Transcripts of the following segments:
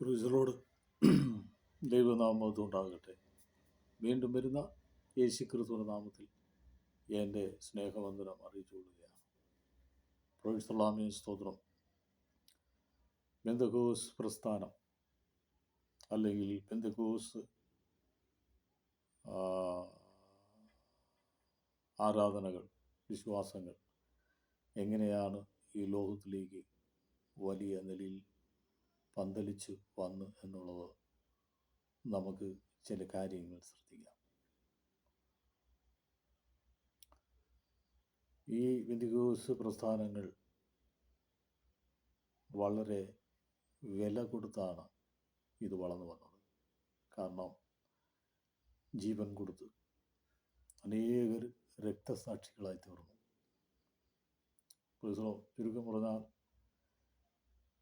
ക്രൂസറോട് ദൈവനാമത്വം ഉണ്ടാകട്ടെ. വീണ്ടും വരുന്ന യേശു ക്രിസ്തുവിന്റെ നാമത്തിൽ എന്റെ സ്നേഹവന്ദനം അറിയിച്ചുകൊള്ളുകയാണ്. പ്രൊഫസലാമി സ്തോത്രം. ബന്ധകോസ് പ്രസ്ഥാനം അല്ലെങ്കിൽ ബന്ധകോസ് ആരാധനകൾ വിശ്വാസങ്ങൾ എങ്ങനെയാണ് ഈ ലോകത്തിലേക്ക് വലിയ നിലയിൽ പന്തലിച്ച് വന്നു എന്നുള്ളത് നമുക്ക് ചില കാര്യങ്ങൾ ശ്രദ്ധിക്കാം. ഈ വിന്ദിഗോസ് പ്രസ്ഥാനങ്ങൾ വളരെ വില കൊടുത്താണ് ഇത് വളർന്നു വന്നത്. കാരണം ജീവൻ കൊടുത്ത് അനേകർ രക്തസാക്ഷികളായി തീർന്നു. ചുരുക്കം പറഞ്ഞാൽ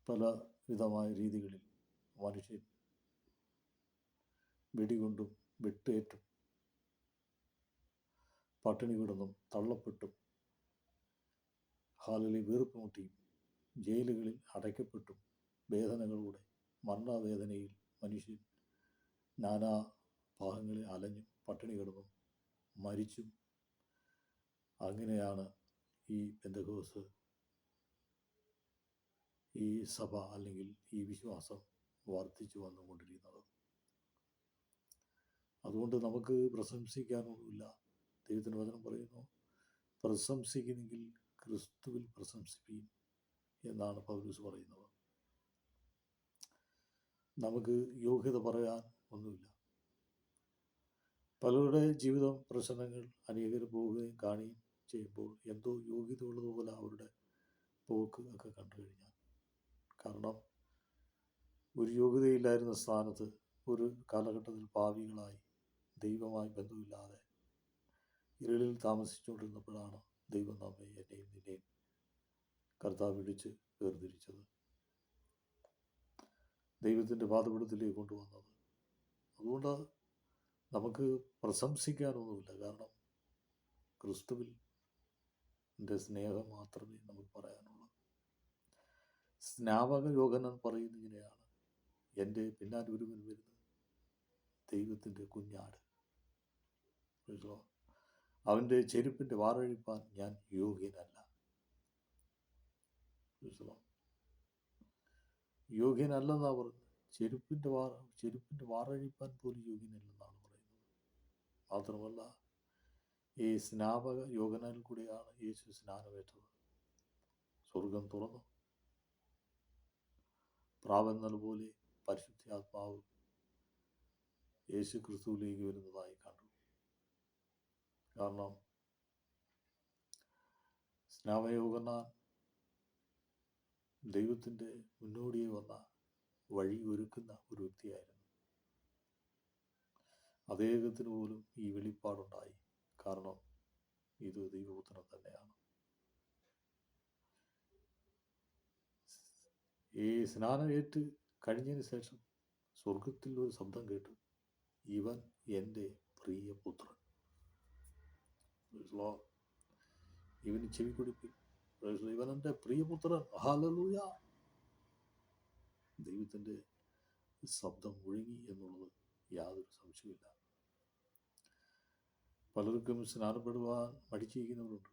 പല വിധമായ രീതികളിൽ മനുഷ്യൻ വെടികൊണ്ടും വെട്ടേറ്റും പട്ടിണി കിടന്നും തള്ളപ്പെട്ടും ഹാലിൽ വീർപ്പ് മുട്ടിയും ജയിലുകളിൽ അടയ്ക്കപ്പെട്ടും വേദനകളുടെ മരണവേദനയിൽ മനുഷ്യൻ നാനാ ഭാഗങ്ങളിൽ അലഞ്ഞും പട്ടിണി കിടന്നും മരിച്ചും. അങ്ങനെയാണ് ഈ ബന്ധകോസ് ഈ സഭ അല്ലെങ്കിൽ ഈ വിശ്വാസം വർദ്ധിച്ചു വന്നുകൊണ്ടിരിക്കുന്നത്. അതുകൊണ്ട് നമുക്ക് പ്രശംസിക്കാനൊന്നുമില്ല. ദൈവത്തിന്റെ വചനം പറയുന്നു പ്രശംസിക്കുന്നെങ്കിൽ ക്രിസ്തുവിൽ പ്രശംസിപ്പീൻ എന്നാണ് പൗലൂസ് പറയുന്നത്. നമുക്ക് യോഗ്യത പറയാൻ ഒന്നുമില്ല. പലരുടെ ജീവിതം പ്രശ്നങ്ങൾ അനേകർ പോവുകയും കാണുകയും ചെയ്യുമ്പോൾ എന്തോ യോഗ്യതയുള്ളതുപോലെ അവരുടെ പോക്ക് ഒക്കെ കണ്ടു കഴിഞ്ഞാൽ കാരണം ഒരു യോഗ്യതയില്ലായിരുന്ന സ്ഥാനത്ത് ഒരു കാലഘട്ടത്തിൽ പാവികളായി ദൈവമായി ബന്ധമില്ലാതെ ഇരുളിൽ താമസിച്ചുകൊണ്ടിരുന്നപ്പോഴാണ് ദൈവം നമ്മെ എന്നെയും നിന്നെയും കർത്താവ് വിളിച്ച് വേർതിരിച്ചത്. ദൈവത്തിന്റെ പാതപിടത്തിലേക്ക് കൊണ്ടുവന്നത്. അതുകൊണ്ട് നമുക്ക് പ്രശംസിക്കാനൊന്നുമില്ല. കാരണം ക്രിസ്തുവിൽ എന്റെ സ്നേഹം മാത്രമേ നമുക്ക് പറയാനുള്ളൂ. സ്നാപക യോഗനൻ പറയുന്ന ഇങ്ങനെയാണ്. എന്റെ പിന്നാലെ ഒരുവൻ വരുന്നത് ദൈവത്തിന്റെ കുഞ്ഞാട്. അവന്റെ ചെരുപ്പിന്റെ വാറഴിപ്പാൻ ഞാൻ യോഗ്യനല്ല. യോഗ്യനല്ലെന്നാ പറഞ്ഞത് ചെരുപ്പിന്റെ വാറ ചെരുപ്പിന്റെ വാറഴിപ്പാൻ പോലും യോഗ്യനല്ലെന്നാണ് പറയുന്നത്. മാത്രമല്ല ഈ സ്നാപക യോഗനാൽ കൂടിയാണ് യേശു സ്നാനമേറ്റത് സ്വർഗം തുറന്നു. പ്രാവെന്നൽ പോലെ പരിശുദ്ധാത്മാവ് യേശു ക്രിസ്തുവിലേക്ക് വരുന്നതായി കണ്ടു. കാരണം സ്നാമയോഗന ദൈവത്തിന്റെ മുന്നോടിയെ വന്ന വഴി ഒരുക്കുന്ന ഒരു വ്യക്തിയായിരുന്നു. അദ്ദേഹത്തിന് പോലും ഈ വെളിപ്പാടുണ്ടായി കാരണം ഇത് ദൈവപുത്രൻ തന്നെയാണ് ഈ സ്നാനം ഏറ്റ് കഴിഞ്ഞതിന് ശേഷം സ്വർഗത്തിൽ ഒരു ശബ്ദം കേട്ടു. ഇവൻ എന്റെ പ്രിയ പുത്രൻ. ഇവന് ചെവി കൊടുപ്പി. ഇവൻ എന്റെ പ്രിയപുത്രൻ ഹാലലൂയ ദൈവത്തിന്റെ ശബ്ദം ഒഴുകി എന്നുള്ളത് യാതൊരു സംശയമില്ല പലർക്കും സ്നാനപ്പെടുവാൻ മടിച്ചിരിക്കുന്നവരുണ്ട്.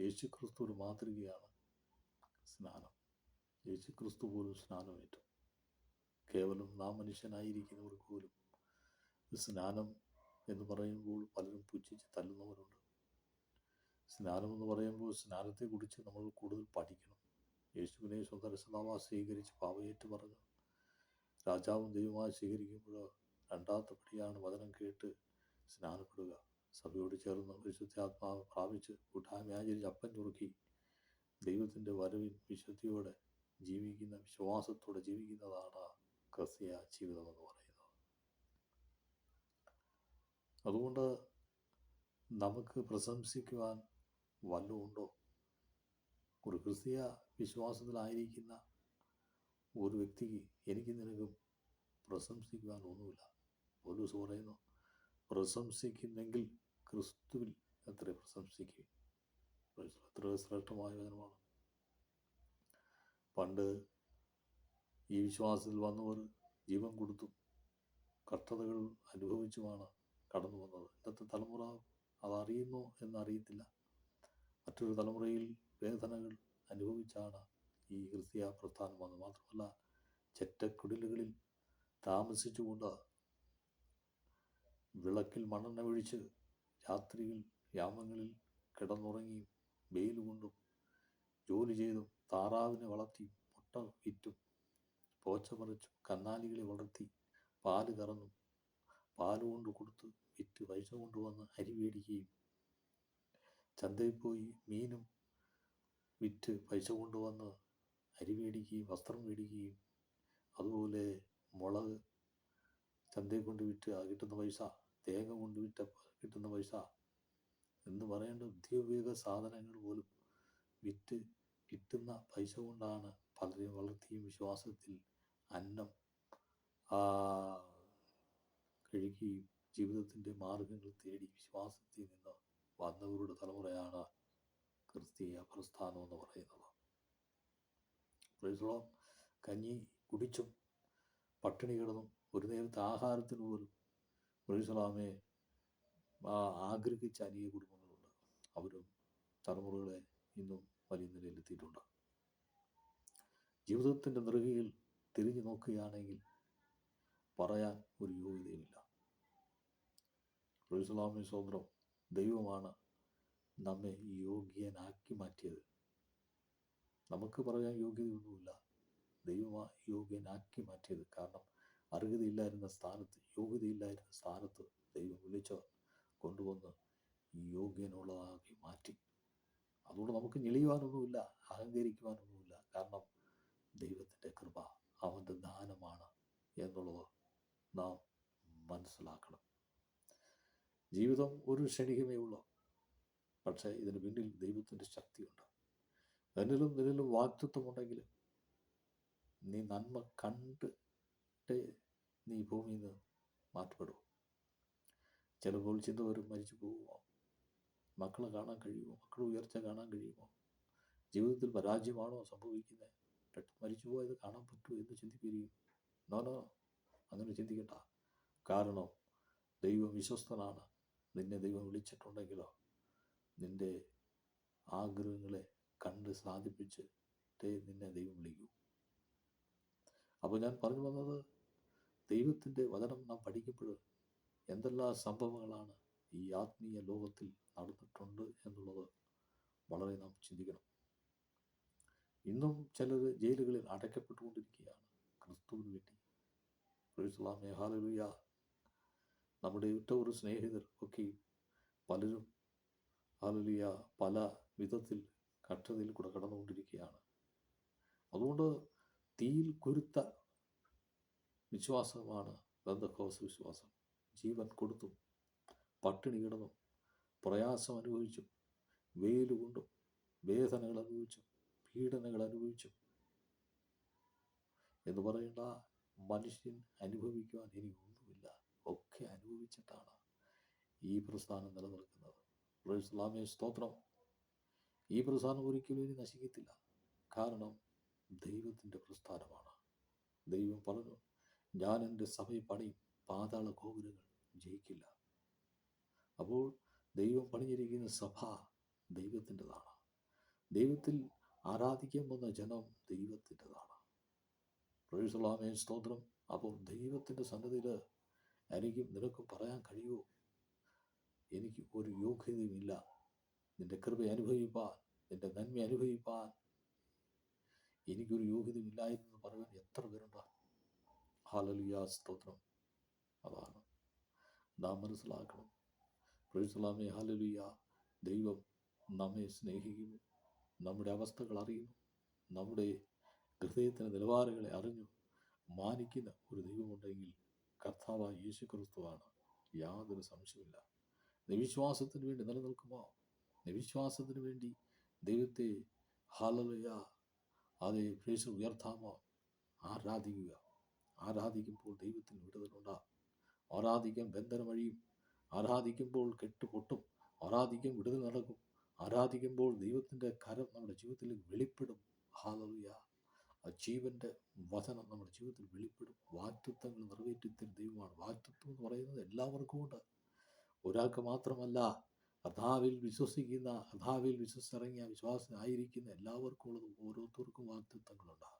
യേശു ക്രിസ്തു ഒരു മാതൃകയാണ് സ്നാനം. യേശു ക്രിസ്തു പോലും സ്നാനമേറ്റു. കേവലം നാം മനുഷ്യനായിരിക്കുന്നവർക്ക് പോലും സ്നാനം എന്ന് പറയുമ്പോൾ പലരും പുച്ഛിച്ച് തല്ലുന്നവരുണ്ട്. സ്നാനം എന്ന് പറയുമ്പോൾ സ്നാനത്തെക്കുറിച്ച് നമ്മൾ കൂടുതൽ പഠിക്കണം. യേശുവിനെ സ്വന്തം സ്വീകരിച്ച് പാവയേറ്റ് പറഞ്ഞു. രാജാവും ദൈവമായി സ്വീകരിക്കുമ്പോൾ രണ്ടാമത്തെ പടിയാണ് വചനം കേട്ട് സ്നാനപ്പെടുക. സഭയോട് ചേർന്ന് വിശുദ്ധാത്മാവ് പ്രാപിച്ച് കൂട്ടായ്മ ആചരിച്ച് അപ്പൻ ചുറുക്കി ദൈവത്തിന്റെ വരവിൽ വിശുദ്ധിയോടെ ജീവിക്കുന്ന വിശ്വാസത്തോടെ ജീവിക്കുന്നതാണ് ക്രിസ്തീയ ജീവിതം എന്ന് പറയുന്നത് അതുകൊണ്ട് നമുക്ക് പ്രശംസിക്കുവാൻ വല്ലതുണ്ടോ ഒരു ക്രിസ്തീയ വിശ്വാസത്തിലായിരിക്കുന്ന ഒരു വ്യക്തിക്ക് എനിക്ക് നിനക്കും പ്രശംസിക്കുവാൻ ഒന്നുമില്ല. പോലീസ് പറയുന്നു പ്രശംസിക്കുന്നെങ്കിൽ ക്രിസ്തുവിൽ എത്ര പ്രശംസിക്കും എത്ര ശ്രേഷ്ഠമായ വചനമാണ് പണ്ട് ഈ വിശ്വാസത്തിൽ വന്നവർ ജീവൻ കൊടുത്തു. കഷ്ടതകൾ അനുഭവിച്ചുമാണ് കടന്നു വന്നത്. ഇന്നത്തെ തലമുറ അതറിയുന്നോ എന്നറിയത്തില്ല. മറ്റൊരു തലമുറയിൽ വേദനകൾ അനുഭവിച്ചാണ് ഈ ക്രിസ്തീയ പ്രസ്ഥാനം വന്നത്. മാത്രമല്ല ചെറ്റക്കുടിലുകളിൽ താമസിച്ചുകൊണ്ട് വിളക്കിൽ മണ്ണെണ്ണ ഒഴിച്ച് രാത്രിയിൽ യാമങ്ങളിൽ കിടന്നുറങ്ങിയും വെയിൽ കൊണ്ടും ജോലി ചെയ്തും താറാവിനെ വളർത്തി മുട്ട വിറ്റും. പോച്ച മറിച്ചും കന്നാലികളെ വളർത്തി പാൽ കറന്നും പാൽ കൊണ്ട് കൊടുത്ത് വിറ്റ് പൈസ കൊണ്ടുവന്ന് അരി മേടിക്കുകയും ചന്തയിൽ പോയി മീനും വിറ്റ് പൈസ കൊണ്ടുവന്ന് അരി മേടിക്കുകയും വസ്ത്രം മേടിക്കുകയും അതുപോലെ മുളക് ചന്തയിൽ കൊണ്ട് വിറ്റ് കിട്ടുന്ന പൈസ തേങ്ങ കൊണ്ട് വിറ്റ കിട്ടുന്ന പൈസ എന്ന് പറയേണ്ട ഉദ്യോഗിക സാധനങ്ങൾ പോലും വിറ്റ് കിട്ടുന്ന പൈസ കൊണ്ടാണ് പലരെയും വളർത്തിയും വിശ്വാസത്തിൽ അന്നം കഴിക്കുകയും ജീവിതത്തിന്റെ മാർഗങ്ങൾ തേടി വിശ്വാസത്തിൽ നിന്ന് വന്നവരുടെ തലമുറയാണ് ക്രിസ്തീയ പ്രസ്ഥാനം എന്ന് പറയുന്നത്. പ്രൈസലോ കഞ്ഞി കുടിച്ചും പട്ടിണി കിടന്നും ഒരു നേരത്തെ ആഹാരത്തിന് പോലും പ്രൈസലാമെ ആഗ്രഹിച്ച അനേക കുടുംബങ്ങളുണ്ട് അവരും തലമുറകളെ ഇന്നും വലിയ നിലയിലെത്തിയിട്ടുണ്ട്. ജീവിതത്തിന്റെ നെറുകയിൽ തിരിഞ്ഞു നോക്കുകയാണെങ്കിൽ പറയാൻ ഒരു യോഗ്യതയുമില്ല. പ്രൈസലാമെ സ്വന്തം ദൈവമാണ് നമ്മെ യോഗ്യനാക്കി മാറ്റിയത്. നമുക്ക് പറയാൻ യോഗ്യതയൊന്നുമില്ല. ദൈവമാ യോഗ്യനാക്കി മാറ്റിയത്. കാരണം അർഹതയില്ലായിരുന്ന സ്ഥാനത്ത് യോഗ്യതയില്ലായിരുന്ന സ്ഥാനത്ത് ദൈവം വിളിച്ച കൊണ്ടുവന്ന് യോഗ്യനുള്ളതാക്കി മാറ്റി. അതുകൊണ്ട് നമുക്ക് ഞെളിയുവാനൊന്നുമില്ല അഹങ്കരിക്കുവാനൊന്നുമില്ല. കാരണം ദൈവത്തിന്റെ കൃപ അവന്റെ ദാനമാണ് എന്നുള്ളത് നാം മനസ്സിലാക്കണം. ജീവിതം ഒരു ക്ഷണികമേ ഉള്ളൂ. പക്ഷേ ഇതിന് പിന്നിൽ ദൈവത്തിന്റെ ശക്തിയുണ്ട്. എന്നിലും നിന്നിലും വാക്തത്വമുണ്ടെങ്കിൽ നീ നന്മ കണ്ടിട്ട് നീ ഭൂമിയിൽ നിന്ന് മാറ്റപ്പെടൂ ചിലപ്പോൾ ചിന്ത വരും മരിച്ചു പോകുമോ മക്കളെ കാണാൻ കഴിയുമോ? മക്കളുടെ ഉയർച്ച കാണാൻ കഴിയുമോ? ജീവിതത്തിൽ പരാജയമാണോ സംഭവിക്കുന്നത്? പെട്ടെന്ന് മരിച്ചു പോയത് കാണാൻ പറ്റുമോ എന്ന് ചിന്തിക്കുകയും നോനോ അങ്ങനെ ചിന്തിക്കട്ട കാരണം ദൈവം വിശ്വസ്തനാണ്. നിന്നെ ദൈവം വിളിച്ചിട്ടുണ്ടെങ്കിലോ നിന്റെ ആഗ്രഹങ്ങളെ കണ്ട് സാധിപ്പിച്ച് നിന്നെ ദൈവം വിളിക്കൂ. അപ്പോൾ ഞാൻ പറഞ്ഞു വന്നത് ദൈവത്തിന്റെ വചനം നാം പഠിക്കുമ്പോൾ എന്തെല്ലാം സംഭവങ്ങളാണ് ഈ ആത്മീയ ലോകത്തിൽ നടന്നിട്ടുണ്ട് എന്നുള്ളത് വളരെ നാം ചിന്തിക്കണം. ഇന്നും ചിലർ ജയിലുകളിൽ അടയ്ക്കപ്പെട്ടുകൊണ്ടിരിക്കുകയാണ്. ക്രിസ്തുവിന് വേണ്ടി. ക്രിസ്തുലാമേ ഹാലലുയ ഒരു സ്നേഹിതർ ഒക്കെ പലരും ഹാലലുയ പല വിധത്തിൽ കഷ്ടതയിൽ കൂടെ കടന്നുകൊണ്ടിരിക്കുകയാണ്. അതുകൊണ്ട് തീയിൽ കുരുത്ത വിശ്വാസമാണ് ബന്ധക്കോസ് വിശ്വാസം. ജീവൻ കൊടുത്തും പട്ടിണി കിടന്നു പ്രയാസം അനുഭവിച്ചു. വെയിൽ കൊണ്ടു. വേദനകൾ അനുഭവിച്ചു. പീഡനകൾ അനുഭവിച്ചു. എന്ന് പറയേണ്ട മനുഷ്യൻ അനുഭവിക്കുവാൻ എനിക്കൊന്നുമില്ല ഒക്കെ അനുഭവിച്ചിട്ടാണ് ഈ പ്രസ്ഥാനം നിലനിൽക്കുന്നത്. ഇസ്ലാമിയ സ്തോത്രം. ഈ പ്രസ്ഥാനം ഒരിക്കലും ഇനി നശിക്കത്തില്ല. കാരണം ദൈവത്തിന്റെ പ്രസ്ഥാനമാണ്. ദൈവം പറഞ്ഞു ഞാൻ എന്റെ സഭയെ പണിയും പാതാള ഗോപുരങ്ങൾ ജയിക്കില്ല. അപ്പോൾ ദൈവം പണിഞ്ഞിരിക്കുന്ന സഭ ദൈവത്തിന്റെതാണ്. ദൈവത്തിൽ ആരാധിക്കാൻ വന്ന ജനം ദൈവത്തിന്റെതാണ്. പ്രൊഫസലാമേ സ്തോത്രം. അപ്പോൾ ദൈവത്തിന്റെ സന്നദ്ധിയിൽ എനിക്ക് നിനക്ക് പറയാൻ കഴിയുമോ? എനിക്ക് ഒരു യോഗ്യതയുമില്ല നിന്റെ കൃപ അനുഭവിപ്പാൻ നിന്റെ നന്മ അനുഭവിപ്പാൻ എനിക്കൊരു യോഗ്യതയില്ലായിരുന്നു പറയാൻ എത്ര പേരുണ്ട്? ഹാലലിയ സ്തോത്രം. അതാണ്. നാം മനസ്സിലാക്കണം. പ്രൊഫസലാമേ ഹലലുയ ദൈവം നമ്മെ സ്നേഹിക്കുന്നു നമ്മുടെ അവസ്ഥകൾ അറിയുന്നു നമ്മുടെ ഹൃദയത്തിന്റെ നിലവാരങ്ങളെ അറിഞ്ഞു മാനിക്കുന്ന ഒരു ദൈവമുണ്ടെങ്കിൽ കർത്താവ് യേശു ക്രിസ്തുവാണ് യാതൊരു സംശയമില്ല നിവിശ്വാസത്തിന് വേണ്ടി നിലനിൽക്കുമോ? നിവിശ്വാസത്തിന് വേണ്ടി ദൈവത്തെ ഹാലലുയ അതെ പ്രേശ ഉയർത്താമോ? ആരാധിക്കുക. ആരാധിക്കുമ്പോൾ ദൈവത്തിന് വിടുതലുണ്ടാകും ആരാധിക്കാൻ ബന്ധനം വഴിയും ആരാധിക്കുമ്പോൾ കെട്ടുപൊട്ടും ആരാധിക്കും വിടുതൽ നടക്കും ആരാധിക്കുമ്പോൾ ദൈവത്തിന്റെ കരം നമ്മുടെ ജീവിതത്തിൽ വെളിപ്പെടും. ഹാലറിയ ആ ജീവന്റെ വചനം നമ്മുടെ ജീവിതത്തിൽ വെളിപ്പെടും. വാക്തത്വങ്ങൾ നിറവേറ്റിത്തരും ദൈവമാണ്. വാക്തത്വം എന്ന് പറയുന്നത് എല്ലാവർക്കും ഉണ്ട്. ഒരാൾക്ക് മാത്രമല്ല കഥാവിൽ വിശ്വസിക്കുന്ന കഥാവിൽ വിശ്വസിച്ചിറങ്ങിയ വിശ്വാസമായിരിക്കുന്ന എല്ലാവർക്കും ഉള്ളത് ഓരോരുത്തർക്കും വാക്തത്വങ്ങളുണ്ട്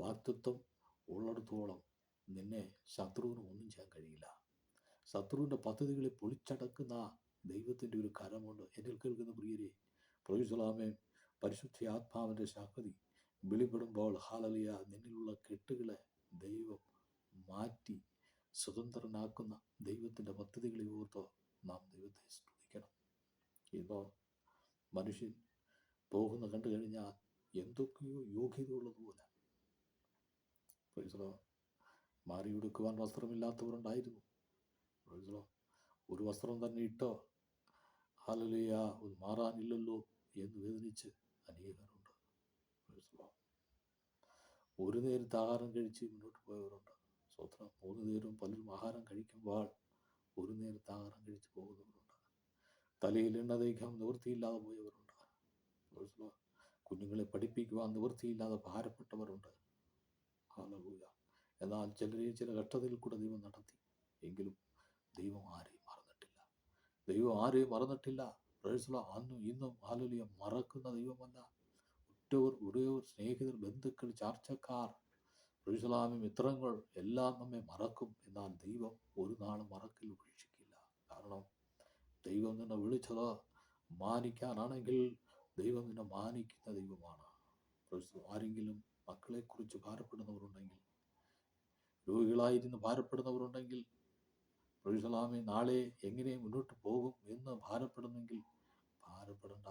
വാക്തത്വം ഉള്ളിടത്തോളം നിന്നെ ശത്രുവിന് ഒന്നും ചെയ്യാൻ കഴിയില്ല. ശത്രുവിന്റെ പദ്ധതികളെ പൊളിച്ചടക്കുന്ന ദൈവത്തിന്റെ ഒരു കരമുണ്ട്. എന്നിൽ കേൾക്കുന്ന പ്രിയരെ പ്രൊയ്സലാമേ പരിശുദ്ധ ആത്മാവിന്റെ ശക്തി വെളിപ്പെടുമ്പോൾ ഹാലലിയ നിന്നിലുള്ള കെട്ടുകളെ ദൈവം മാറ്റി സ്വതന്ത്രനാക്കുന്ന ദൈവത്തിന്റെ പദ്ധതികളെ ഓർത്ത് നാം ദൈവത്തെ സ്തുതിക്കണം. ഇപ്പോൾ മനുഷ്യൻ പോകുന്ന കണ്ടു കഴിഞ്ഞാൽ എന്തൊക്കെയോ യോഗ്യത ഉള്ളതുപോലെ മാറിയെടുക്കുവാൻ വസ്ത്രമില്ലാത്തവരുണ്ടായിരുന്നു ഒരു വസ്ത്രം തന്നെ ഇട്ടോ? ഹാലലിയ ഒന്ന് മാറാനില്ലല്ലോ എന്ന് വേദനിച്ച് അനേകരുണ്ട്. ഒരു നേരത്തെ ആഹാരം കഴിച്ച് മുന്നോട്ട് പോയവരുണ്ട്. സ്വത്രം മൂന്ന് നേരവും പലരും ആഹാരം കഴിക്കുമ്പോൾ ഒരു നേരത്തെ ആഹാരം കഴിച്ച് പോകുന്നവരുണ്ട്. തലയിൽ എണ്ണ തേക്കാൻ നിവൃത്തിയില്ലാതെ പോയവരുണ്ട്. കുഞ്ഞുങ്ങളെ പഠിപ്പിക്കുവാൻ നിവൃത്തിയില്ലാതെ ഭാരപ്പെട്ടവരുണ്ട്. ഹാലലൂയ. എന്നാൽ ചിലരെ ചില ഘട്ടത്തിൽ കൂടെ ദൈവം നടത്തി. എങ്കിലും ദൈവം ആരെയും മറന്നിട്ടില്ല. ദൈവം ആരെയും മറന്നിട്ടില്ല. പ്രേഴ്സലോ അന്നും ഇന്നും ആലുലിയ മറക്കുന്ന ദൈവമല്ല. ഉറ്റവർ ഉടയവർ സ്നേഹിതർ ബന്ധുക്കൾ ചാർച്ചക്കാർ പ്രേഴ്സലാമി മിത്രങ്ങൾ എല്ലാം നമ്മെ മറക്കും. എന്നാൽ ദൈവം ഒരു നാളും മറക്കിൽ ഉപേക്ഷിക്കില്ല. കാരണം ദൈവം നിന്നെ വിളിച്ചത് മാനിക്കാനാണെങ്കിൽ ദൈവം നിന്നെ മാനിക്കുന്ന ദൈവമാണ്. ആരെങ്കിലും മക്കളെക്കുറിച്ച് ഭാരപ്പെടുന്നവരുണ്ടെങ്കിൽ രോഗികളായിരുന്ന് ഭാരപ്പെടുന്നവരുണ്ടെങ്കിൽ പ്രൊഴിസലാമി നാളെ എങ്ങനെ മുന്നോട്ട് പോകും എന്ന് ഭാരപ്പെടുന്നെങ്കിൽ ഭാരപ്പെടണ്ട.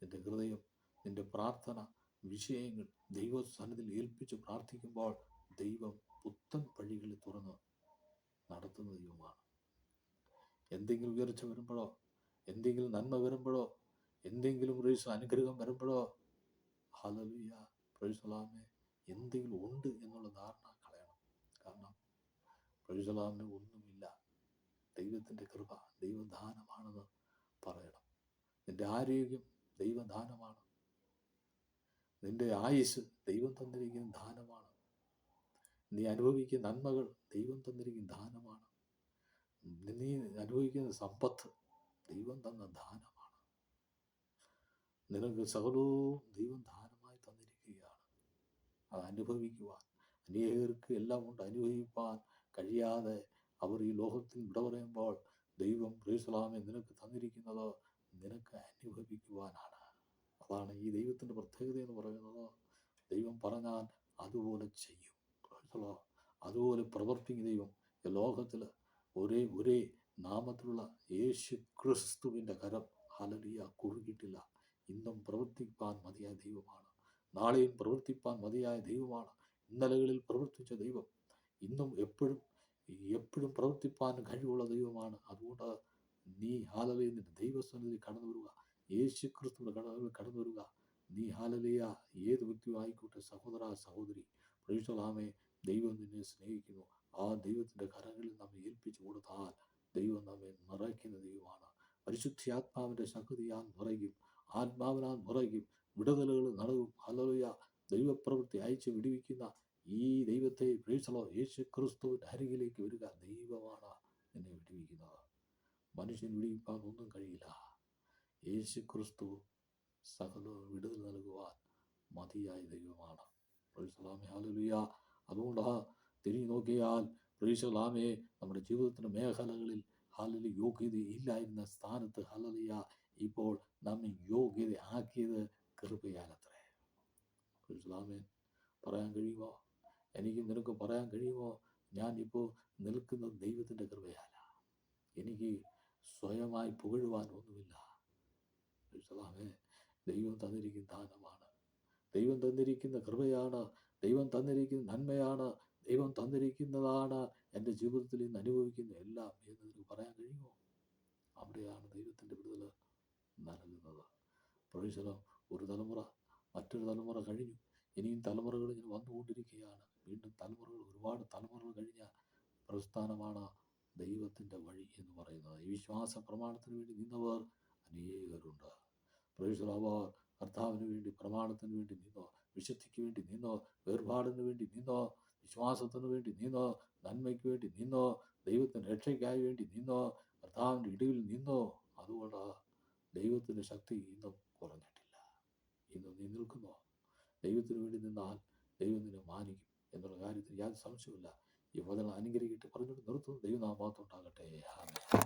നിന്റെ ഹൃദയം നിന്റെ പ്രാർത്ഥന വിഷയങ്ങൾ ദൈവസ്ഥാനത്തിൽ ഏൽപ്പിച്ച് പ്രാർത്ഥിക്കുമ്പോൾ ദൈവം പുത്തൻ വഴികൾ തുറന്ന് നടത്തുന്ന ദൈവമാണ്. എന്തെങ്കിലും ഉയർച്ച വരുമ്പോഴോ എന്തെങ്കിലും നന്മ വരുമ്പോഴോ എന്തെങ്കിലും ഒരു അനുഗ്രഹം വരുമ്പോഴോ ഹലലുയ പ്രൊഴിസലാമെ എന്തെങ്കിലും ഉണ്ട് എന്നുള്ള ധാരണ കളയണം. കാരണം പ്രൊഴിസലാമിന് ഒന്നുമില്ല ദൈവത്തിന്റെ കൃപ ദൈവദാനമാണെന്ന് പറയണം. നിന്റെ ആരോഗ്യം ദൈവദാനമാണ്. നിന്റെ ആയുസ് ദൈവം തന്നിരിക്കുന്ന ദാനമാണ്. നീ അനുഭവിക്കുന്ന നന്മകൾ ദൈവം തന്നിരിക്കുന്ന ദാനമാണ്. നീ അനുഭവിക്കുന്ന സമ്പത്ത് ദൈവം തന്ന ദാനമാണ്. നിനക്ക് സകലവും ദൈവം ദാനമായി തന്നിരിക്കുകയാണ്. അത് അനുഭവിക്കുവാൻ അനേകർക്ക് എല്ലാം കൊണ്ട് അനുഭവിപ്പാൻ കഴിയാതെ അവർ ഈ ലോകത്തിൽ വിട പറയുമ്പോൾ ദൈവം പ്രീസ്ലാമെ നിനക്ക് തന്നിരിക്കുന്നത് നിനക്ക് അനുഭവിക്കുവാനാണ്. അതാണ് ഈ ദൈവത്തിന്റെ പ്രത്യേകത എന്ന് പറയുന്നത്. ദൈവം പറഞ്ഞാൽ അതുപോലെ ചെയ്യും. അതുപോലെ പ്രവർത്തിക്കുന്ന ദൈവം. ലോകത്തിൽ ഒരേ ഒരേ നാമത്തിലുള്ള യേശു ക്രിസ്തുവിന്റെ കരം ഹലറിയ കുറുകിട്ടില്ല. ഇന്നും പ്രവർത്തിപ്പാൻ മതിയായ ദൈവമാണ്. നാളെയും പ്രവർത്തിപ്പാൻ മതിയായ ദൈവമാണ്. ഇന്നലകളിൽ പ്രവർത്തിച്ച ദൈവം. ഇന്നും എപ്പോഴും എപ്പോഴും പ്രവർത്തിപ്പാൻ കഴിവുള്ള ദൈവമാണ്. അതുകൊണ്ട് നീ ഹാലലയിൽ നിന്ന് ദൈവസന്നിധി കടന്നു വരിക. യേശു ക്രിസ്തുവിന്റെ കടന്നു കടന്നു വരിക. നീ ഹാലലയ ഏത് വ്യക്തിയും ആയിക്കോട്ടെ സഹോദര സഹോദരി പ്രേക്ഷലാമേ ദൈവം നിന്നെ സ്നേഹിക്കുന്നു. ആ ദൈവത്തിന്റെ കരങ്ങളിൽ നമ്മെ ഏൽപ്പിച്ചു കൊടുത്താൽ ദൈവം നമ്മെ നിറയ്ക്കുന്ന ദൈവമാണ്. പരിശുദ്ധാത്മാവിന്റെ ശക്തിയാൽ നിറയും. ആത്മാവിനാൽ നിറയും. വിടുതലുകൾ നടവും ഹലലുയ ദൈവപ്രവൃത്തി അയച്ച് വിടുവിക്കുന്ന ഈ ദൈവത്തെ പ്രേക്ഷലോ യേശു ക്രിസ്തുവിന്റെ അരികിലേക്ക് വരിക. ദൈവമാണ് എന്നെ വിടിവിക്കുന്നത്. മനുഷ്യൻ വിടിവിപ്പാൻ ഒന്നും കഴിയില്ല. യേശു ക്രിസ്തു സകല വിടുതൽ നൽകുവാൻ മതിയായ ദൈവമാണ്. പ്രേക്ഷലാമേ ഹാലുലിയ അതുകൊണ്ട് തിരിഞ്ഞു നോക്കിയാൽ പ്രേക്ഷലാമേ നമ്മുടെ ജീവിതത്തിന്റെ മേഖലകളിൽ ഹലലി യോഗ്യത ഇല്ലായിരുന്ന സ്ഥാനത്ത് ഹലലിയ ഇപ്പോൾ നമ്മെ യോഗ്യത ആക്കിയത് കൃപയാലത്രേ പ്രേക്ഷലാമേ പറയാൻ കഴിയുമോ? എനിക്ക് നിനക്ക് പറയാൻ കഴിയുമോ? ഞാൻ ഇപ്പോൾ നിൽക്കുന്നത് ദൈവത്തിന്റെ കൃപയാണ് എനിക്ക് സ്വയമായി പുകഴുവാൻ ഒന്നുമില്ല. പ്രേക്ഷലാമേ ദൈവം തന്നിരിക്കുന്ന ദാനമാണ്. ദൈവം തന്നിരിക്കുന്ന കൃപയാണ്. ദൈവം തന്നിരിക്കുന്ന നന്മയാണ്. ദൈവം തന്നിരിക്കുന്നതാണ് എന്റെ ജീവിതത്തിൽ ഇന്ന് അനുഭവിക്കുന്ന എല്ലാം എന്ന് നിനക്ക് പറയാൻ കഴിയുമോ? അവിടെയാണ് ദൈവത്തിന്റെ വിടുതൽ നൽകുന്നത്. പ്രവേശനം ഒരു തലമുറ മറ്റൊരു തലമുറ കഴിഞ്ഞു. ഇനിയും തലമുറകൾ ഇങ്ങനെ വന്നുകൊണ്ടിരിക്കുകയാണ്. വീണ്ടും തലമുറകൾ ഒരുപാട് തലമുറകൾ കഴിഞ്ഞ പ്രസ്ഥാനമാണ് ദൈവത്തിന്റെ വഴി എന്ന് പറയുന്നത്. ഈ വിശ്വാസ പ്രമാണത്തിന് വേണ്ടി നിന്നവർ അനേകരുണ്ട്. പ്രവേശനം അവർ കർത്താവിന് വേണ്ടി പ്രമാണത്തിന് വേണ്ടി നിന്നോ വിശുദ്ധിക്ക് വേണ്ടി നിന്നോ വേർപാടിന് വേണ്ടി നിന്നോ വിശ്വാസത്തിന് വേണ്ടി നിന്നോ നന്മയ്ക്ക് വേണ്ടി നിന്നോ ദൈവത്തിന്റെ രക്ഷയ്ക്കായി വേണ്ടി നിന്നോ കർത്താവിന്റെ ഇടിവിൽ നിന്നോ അതുകൊണ്ട് ദൈവത്തിന്റെ ശക്തി ഇന്നും കുറഞ്ഞിട്ടില്ല. ഇന്നും നീ നിൽക്കുന്നു? ദൈവത്തിന് വേണ്ടി നിന്നാൽ ദൈവം നിന്നെ മാനിക്കും. എന്നുള്ള കാര്യത്തിൽ യാതൊരു സംശയമില്ല ഈ വചനം അനുഗ്രഹിക്കട്ടെ പറഞ്ഞിട്ട് നിർത്തുന്നു. ദൈവനാമത്തുണ്ടാകട്ടെ ആമേൻ.